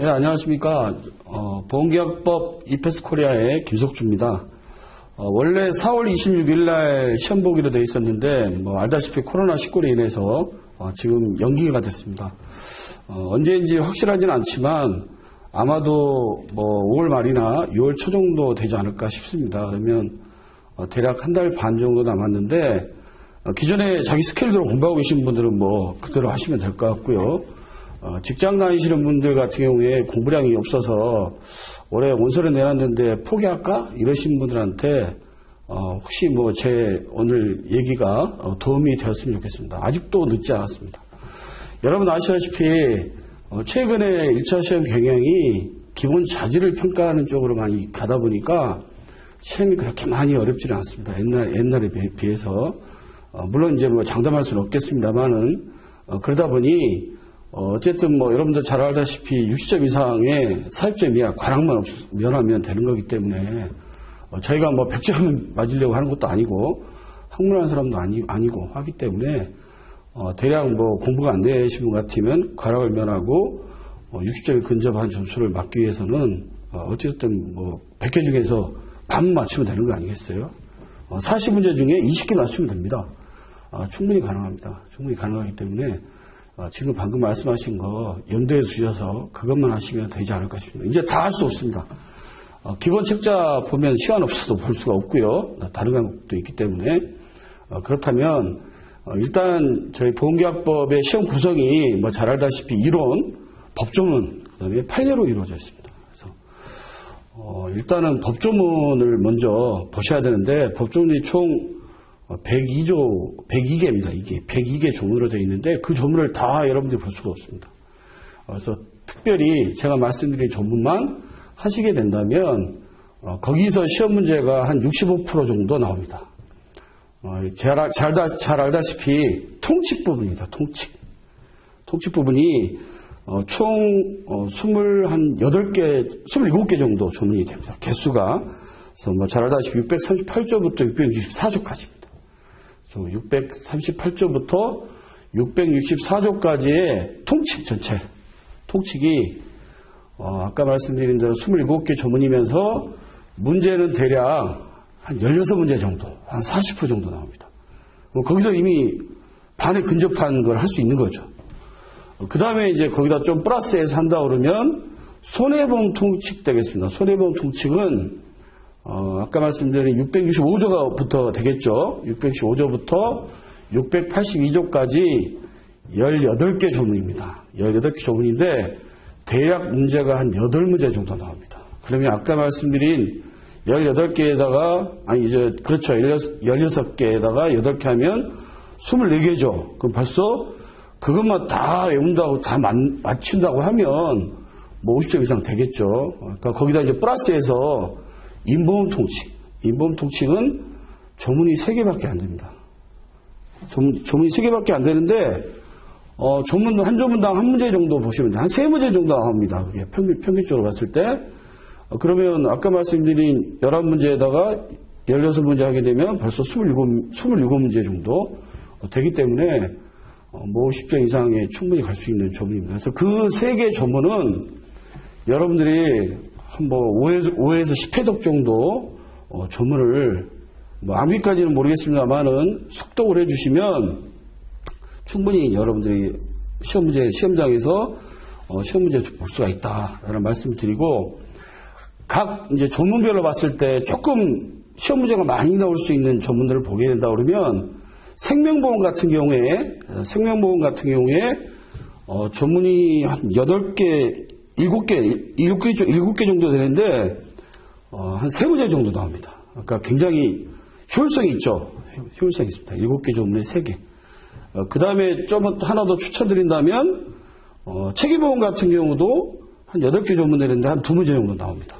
네, 안녕하십니까. 어, 보험계약법 이페스 코리아의 김석주입니다. 어, 원래 4월 26일 날 시험 보기로 돼 있었는데, 뭐, 알다시피 코로나19로 인해서 어, 지금 연기가 됐습니다. 어, 언제인지 확실하진 않지만, 아마도 뭐 5월 말이나 6월 초 정도 되지 않을까 싶습니다. 그러면 어, 대략 한 달 반 정도 남았는데, 어, 기존에 자기 스케일대로 공부하고 계신 분들은 뭐 그대로 하시면 될 것 같고요. 어, 직장 다니시는 분들 같은 경우에 공부량이 없어서 올해 원서를 내놨는데 포기할까? 이러신 분들한테 어, 혹시 뭐 제 오늘 얘기가 어, 도움이 되었으면 좋겠습니다. 아직도 늦지 않았습니다. 여러분 아시다시피 어, 최근에 1차 시험 경향이 기본 자질을 평가하는 쪽으로 많이 가다 보니까 시험이 그렇게 많이 어렵지는 않습니다. 옛날, 옛날에 비- 비해서. 어, 물론 이제 뭐 장담할 수는 없겠습니다만은, 어, 그러다 보니, 어, 어쨌든 뭐 여러분들 잘 알다시피 60점 이상의 사입점 이하 과락만 없, 면하면 되는 거기 때문에, 어, 저희가 뭐 100점 맞으려고 하는 것도 아니고, 학문하는 사람도 아니, 아니고 하기 때문에, 어, 대략 뭐 공부가 안 되신 분 같으면 과락을 면하고, 어, 60점에 근접한 점수를 맞기 위해서는, 어, 어쨌든 뭐 100개 중에서 반 맞추면 되는 거 아니겠어요? 어, 40문제 중에 20개 맞추면 됩니다. 아, 충분히 가능합니다. 충분히 가능하기 때문에 아, 지금 방금 말씀하신 거 염두에 두셔서 그것만 하시면 되지 않을까 싶습니다. 이제 다 할 수 없습니다. 어, 기본 책자 보면 시간 없어서 볼 수가 없고요. 다른 과목도 있기 때문에 어, 그렇다면 어, 일단 저희 보험계약법의 시험 구성이 뭐 잘 알다시피 이론, 법조문, 그다음에 판례로 이루어져 있습니다. 그래서 어, 일단은 법조문을 먼저 보셔야 되는데 법조문이 총 102조, 102개입니다. 이게 102개 조문으로 되어 있는데 그 조문을 다 여러분들이 볼 수가 없습니다. 그래서 특별히 제가 말씀드린 조문만 하시게 된다면 어, 거기서 시험 문제가 한 65% 정도 나옵니다. 어, 잘, 알- 잘, 다- 잘 알다시피 통칙 부분입니다. 통칙. 통칙 부분이 어, 총 어, 28개, 27개 정도 조문이 됩니다. 개수가. 그래서 뭐 잘 알다시피 638조부터 664조까지입니다. 638조부터 664조까지의 통칙 전체. 통칙이 어, 아까 말씀드린 대로 27개 조문이면서 문제는 대략 한 16문제 정도, 한 40% 정도 나옵니다. 뭐 거기서 이미 반에 근접한 걸 할 수 있는 거죠. 그 다음에 이제 거기다 좀 플러스해서 한다 그러면 손해보험 통칙 되겠습니다. 손해보험 통칙은 어, 아까 말씀드린 665조가부터 되겠죠. 665조부터 682조까지 18개 조문입니다. 18개 조문인데 대략 문제가 한 8문제 정도 나옵니다. 그러면 아까 말씀드린 18개에다가 아니 이제 그렇죠. 16, 개에다가 8개 하면 24개죠. 그럼 벌써 그것만 다 외운다고 다 맞, 맞춘다고 하면 뭐 50점 이상 되겠죠. 그러니까 거기다 이제 플러스해서 인보험 통칙. 인보험 통칙은 조문이 3개밖에 안 됩니다. 조문, 조문이 3개밖에 안 되는데 어, 조문 한 조문당 한 문제 정도 보시면 한 세 문제 정도 나옵니다. 그게 평균, 평균적으로 봤을 때. 어, 그러면 아까 말씀드린 11문제에다가 16문제 하게 되면 벌써 27, 27문제 정도 어, 되기 때문에 어, 뭐 50점 이상에 충분히 갈 수 있는 조문입니다. 그래서 그 세 개 조문은 여러분들이 한뭐 5회, 5회에서 10회독 정도 어, 조문을 뭐 암기까지는 모르겠습니다만은 숙독을 해주시면 충분히 여러분들이 시험 문제 시험장에서 어, 시험 문제 볼 수가 있다라는 말씀을 드리고 각 이제 조문별로 봤을 때 조금 시험 문제가 많이 나올 수 있는 조문들을 보게 된다 그러면 생명보험 같은 경우에 어, 생명보험 같은 경우에 어, 조문이 한 8개, 7개, 7개, 7개 정도 되는데 어, 한 3문제 정도 나옵니다. 그러니까 굉장히 효율성이 있죠. 효율성이 있습니다. 7개 조문에 3개. 그 다음에 좀 하나 더 추천드린다면, 어, 체계보험 같은 경우도 한 8개 조문 되는데 한 2문제 정도 나옵니다.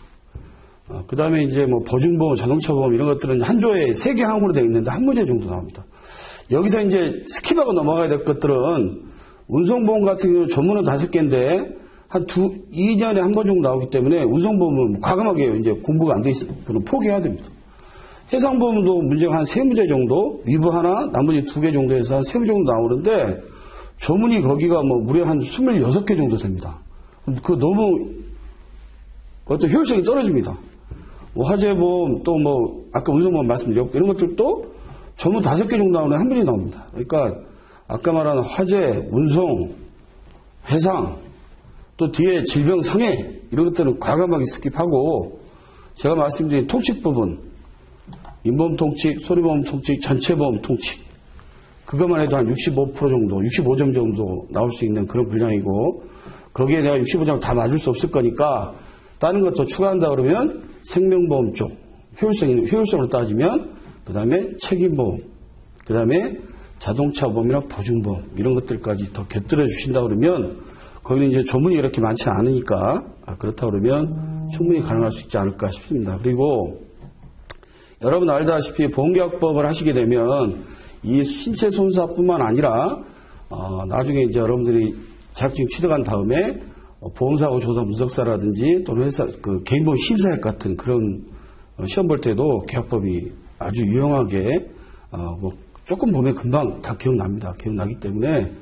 그 다음에 이제 뭐 보증보험, 자동차보험 이런 것들은 한 조에 3개 항으로 되어 있는데 한 문제 정도 나옵니다. 여기서 이제 스킵하고 넘어가야 될 것들은 운송보험 같은 경우는 조문은 5개인데 한 두, 2년에 한 번 정도 나오기 때문에 운송보험은 과감하게 이제 공부가 안 돼 있으면 포기해야 됩니다. 해상보험도 문제가 한 세 문제 정도, 위브 하나, 나머지 두 개 정도에서 한 세 문제 정도 나오는데, 조문이 거기가 뭐 무려 한 26개 정도 됩니다. 그 너무 어떤 효율성이 떨어집니다. 뭐 화재보험 또 뭐 아까 운송보험 말씀드렸고 이런 것들도 전부 다섯 개 정도 나오는 한 분이 나옵니다. 그러니까 아까 말한 화재, 운송, 해상 또 뒤에 질병 상해 이런 것들은 과감하게 스킵하고 제가 말씀드린 통칙 부분 인보험 통칙, 소리보험 통칙, 전체보험 통칙 그것만 해도 한 65% 정도, 65점 정도 나올 수 있는 그런 분량이고 거기에 내가 65점 다 맞을 수 없을 거니까 다른 것도 추가한다 그러면 생명보험 쪽 효율성, 효율성을 따지면 그 다음에 책임보험 그 다음에 자동차 보험이나 보증보험 이런 것들까지 더 곁들여 주신다 그러면 거기는 이제 조문이 이렇게 많지 않으니까 아, 그렇다 그러면 충분히 가능할 수 있지 않을까 싶습니다. 그리고 여러분 알다시피 보험계약법을 하시게 되면 이 신체 손사뿐만 아니라 어, 나중에 이제 여러분들이 자격증 취득한 다음에 어, 보험사고 조사 분석사라든지 또는 회사 그 개인보험 심사액 같은 그런 어, 시험 볼 때도 계약법이 아주 유용하게 어, 뭐 조금 보면 금방 다 기억납니다. 기억나기 때문에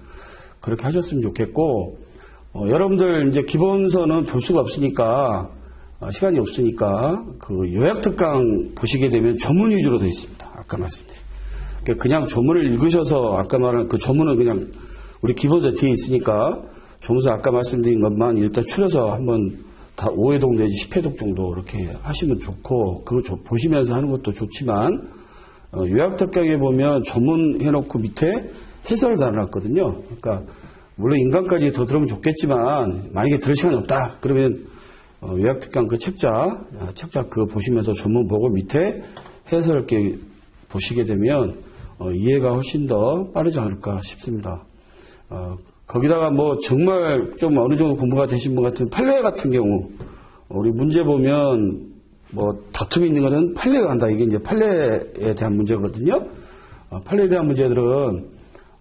그렇게 하셨으면 좋겠고 어, 여러분들 이제 기본서는 볼 수가 없으니까 어, 시간이 없으니까 그 요약 특강 보시게 되면 조문 위주로 되어 있습니다. 아까 말씀드린. 그러니까 그냥 조문을 읽으셔서 아까 말한 그 조문은 그냥 우리 기본서 뒤에 있으니까 조문서 아까 말씀드린 것만 일단 추려서 한번 다 5회독 내지 10회독 정도 이렇게 하시면 좋고 그걸 보시면서 하는 것도 좋지만 어, 요약 특강에 보면 조문 해놓고 밑에 해설을 달아놨거든요. 그러니까 물론 인간까지 더 들으면 좋겠지만 만약에 들을 시간이 없다 그러면 어, 요약 특강 그 책자 아, 책자 그거 보시면서 전문 보고 밑에 해설 이렇게 보시게 되면 어, 이해가 훨씬 더 빠르지 않을까 싶습니다. 어, 거기다가 뭐 정말 좀 어느 정도 공부가 되신 분 같은 판례 같은 경우 우리 문제 보면 뭐 다툼이 있는 거는 판례가 한다 이게 이제 판례에 대한 문제거든요. 어, 판례에 대한 문제들은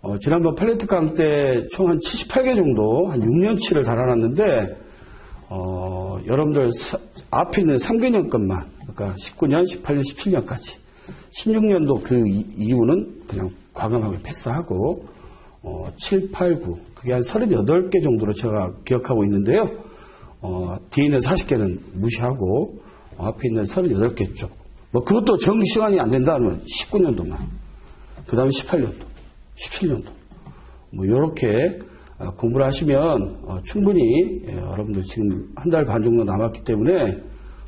어, 지난번 특강 때 총 한 78개 정도 한 6년치를 달아놨는데 어, 여러분들 사, 앞에 있는 3개년 것만 그러니까 19년, 18년, 17년까지 16년도 그 이 후는 그냥 과감하게 패스하고 어, 7, 8, 9 그게 한 38개 정도로 제가 기억하고 있는데요. 어, 뒤에 있는 40개는 무시하고 어, 앞에 있는 38개 쪽. 뭐 그것도 정 시간이 안 된다 면 19년도만. 그 다음에 18년도, 17년도. 뭐 이렇게 어, 공부를 하시면 어, 충분히 예, 여러분들 지금 한 달 반 정도 남았기 때문에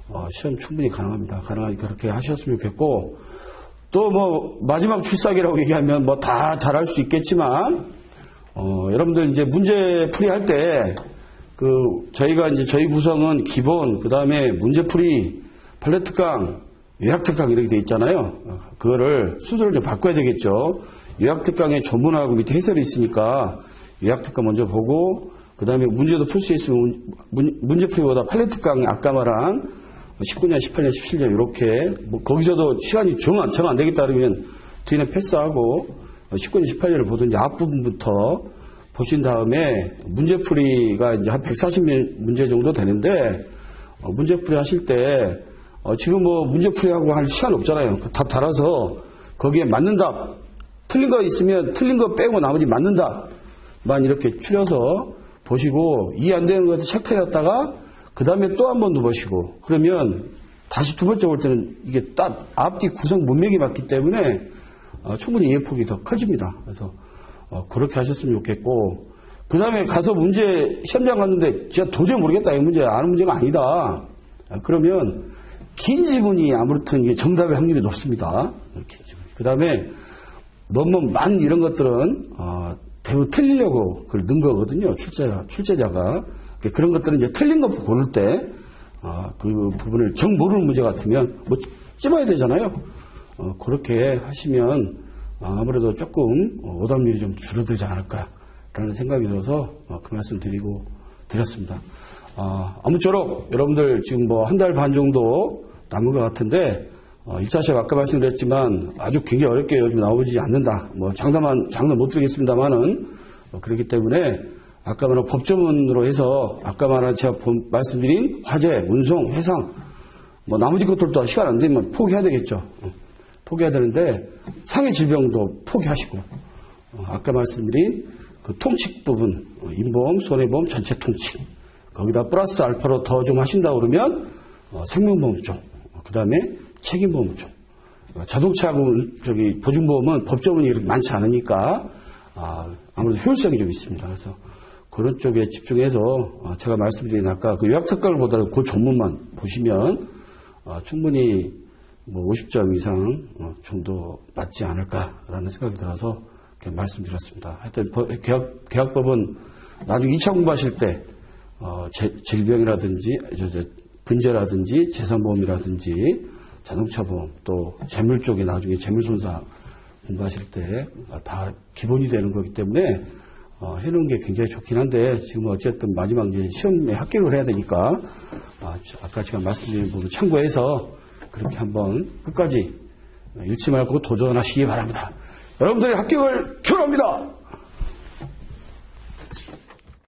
어, 시험 충분히 가능합니다. 가능하니까 그렇게 하셨으면 좋겠고 또 뭐 마지막 필살기라고 얘기하면 뭐 다 잘할 수 있겠지만 어, 여러분들 이제 문제 풀이 할 때 그 저희가 이제 저희 구성은 기본 그 다음에 문제 풀이 팔레 특강 요약 특강 이렇게 돼 있잖아요. 그거를 순서를 좀 바꿔야 되겠죠. 요약 특강에 전문하고 밑에 해설이 있으니까 요약 특강 먼저 보고 그 다음에 문제도 풀 수 있으면 문, 제풀이보다 팔레 특강이 아까 말한 19년, 18년, 17년 이렇게 뭐 거기서도 시간이 정 안, 정안 되겠다 그러면 뒤는 패스하고 19년, 18년을 보든지 앞부분부터 보신 다음에 문제풀이가 이제 한 140문제 정도 되는데 어, 문제풀이 하실 때 어, 지금 뭐 문제풀이하고 할 시간 없잖아요. 그 답 달아서 거기에 맞는 답 틀린 거 있으면 틀린 거 빼고 나머지 맞는 답만 이렇게 추려서 보시고 이해 안 되는 것도 체크해놨다가 그 다음에 또 한 번 더 보시고 그러면 다시 두 번째 볼 때는 이게 딱 앞뒤 구성 문맥이 맞기 때문에 어, 충분히 이해 폭이 더 커집니다. 그래서 어, 그렇게 하셨으면 좋겠고 그 다음에 가서 문제 시험장 갔는데 제가 도저히 모르겠다 이 문제 아는 문제가 아니다. 아, 그러면 긴 지문이 아무렇든 이게 정답의 확률이 높습니다. 그 다음에 논문 만 이런 것들은 어, 대부분 틀리려고 그걸 넣은 거거든요. 출제자, 출제자가. 그런 것들은 이제 틀린 거 고를 때, 어, 그 부분을 정 모르는 문제 같으면 뭐 찝어야 되잖아요. 어, 그렇게 하시면 아무래도 조금 오답률이 좀 줄어들지 않을까라는 생각이 들어서 어, 그 말씀 드리고 드렸습니다. 어, 아무쪼록 여러분들 지금 뭐 한 달 반 정도 남은 것 같은데 어, 1차 시험 아까 말씀드렸지만 아주 굉장히 어렵게 요즘 나오지 않는다. 뭐 장담한 장담 못 드리겠습니다만은 어, 그렇기 때문에 아까 말한 법조문으로 해서 아까 말한 제가 말씀드린 화재, 운송, 해상 뭐 나머지 것들도 시간 안 되면 포기해야 되겠죠. 어, 포기해야 되는데 상해 질병도 포기하시고 어, 아까 말씀드린 그 통칙 부분 어, 인보험, 손해보험 전체 통칙 거기다 플러스 알파로 더 좀 하신다 그러면 어, 생명보험 쪽, 그 다음에 책임보험 쪽. 어, 자동차하고 저기 보증보험은 법조문이 이렇게 많지 않으니까 아, 아무래도 효율성이 좀 있습니다. 그래서 그런 쪽에 집중해서 어, 제가 말씀드린 아까 그 요약특강보다 그 전문만 보시면 어, 충분히 뭐 50점 이상 어, 정도 맞지 않을까라는 생각이 들어서 이렇게 말씀드렸습니다. 하여튼 법- 계약, 계약 법은 나중에 2차 공부하실 때 질병이라든지 저, 저, 분재라든지 재산보험이라든지 자동차 보험 또 재물 쪽에 나중에 재물 손상 공부하실 때 다 기본이 되는 거기 때문에 어, 해놓은 게 굉장히 좋긴 한데 지금 어쨌든 마지막 이제 시험에 합격을 해야 되니까 아, 까 제가 말씀드린 부분 참고해서 그렇게 한번 끝까지 잃지 말고 도전하시기 바랍니다. 여러분들의 합격을 기원합니다.